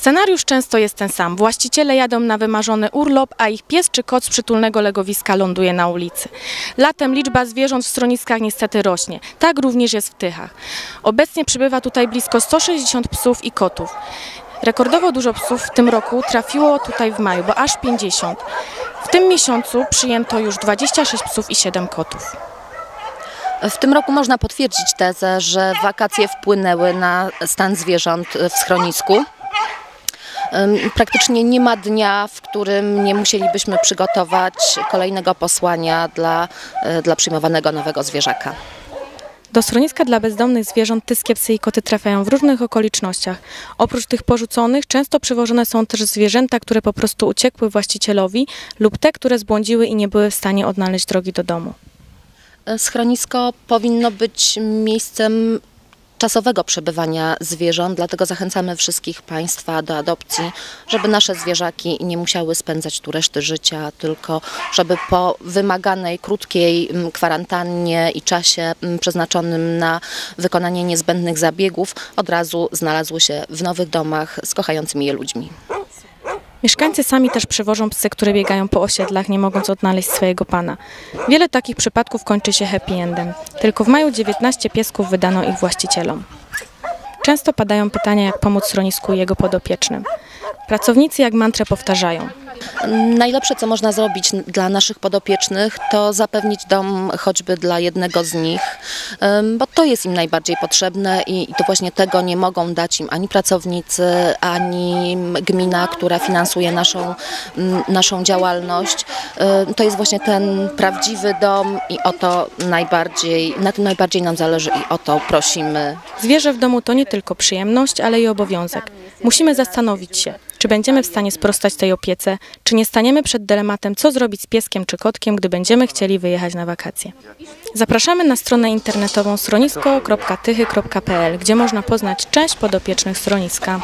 Scenariusz często jest ten sam. Właściciele jadą na wymarzony urlop, a ich pies czy kot z przytulnego legowiska ląduje na ulicy. Latem liczba zwierząt w schroniskach niestety rośnie. Tak również jest w Tychach. Obecnie przybywa tutaj blisko 160 psów i kotów. Rekordowo dużo psów w tym roku trafiło tutaj w maju, bo aż 50. W tym miesiącu przyjęto już 26 psów i 7 kotów. W tym roku można potwierdzić tezę, że wakacje wpłynęły na stan zwierząt w schronisku. Praktycznie nie ma dnia, w którym nie musielibyśmy przygotować kolejnego posłania dla, y, dla przyjmowanego nowego zwierzaka. Do schroniska dla bezdomnych zwierząt tyskie psy i koty trafiają w różnych okolicznościach. Oprócz tych porzuconych często przywożone są też zwierzęta, które po prostu uciekły właścicielowi lub te, które zbłądziły i nie były w stanie odnaleźć drogi do domu. Y, Schronisko powinno być miejscem czasowego przebywania zwierząt, dlatego zachęcamy wszystkich Państwa do adopcji, żeby nasze zwierzaki nie musiały spędzać tu reszty życia, tylko żeby po wymaganej, krótkiej mm, kwarantannie i czasie mm, przeznaczonym na wykonanie niezbędnych zabiegów od razu znalazły się w nowych domach z kochającymi je ludźmi. Mieszkańcy sami też przywożą psy, które biegają po osiedlach, nie mogąc odnaleźć swojego pana. Wiele takich przypadków kończy się happy endem. Tylko w maju 19 piesków wydano ich właścicielom. Często padają pytania, jak pomóc schronisku i jego podopiecznym. Pracownicy jak mantrę powtarzają. Najlepsze, co można zrobić dla naszych podopiecznych, to zapewnić dom choćby dla jednego z nich, bo to jest im najbardziej potrzebne i, to właśnie tego nie mogą dać im ani pracownicy, ani gmina, która finansuje naszą, naszą działalność. To jest właśnie ten prawdziwy dom i o to najbardziej, na tym najbardziej nam zależy i o to prosimy Zwierzę w domu to nie tylko przyjemność, ale i obowiązek. Musimy zastanowić się, czy będziemy w stanie sprostać tej opiece? Czy nie staniemy przed dylematem, co zrobić z pieskiem czy kotkiem, gdy będziemy chcieli wyjechać na wakacje? Zapraszamy na stronę internetową stronisko.tychy.pl, gdzie można poznać część podopiecznych stroniska.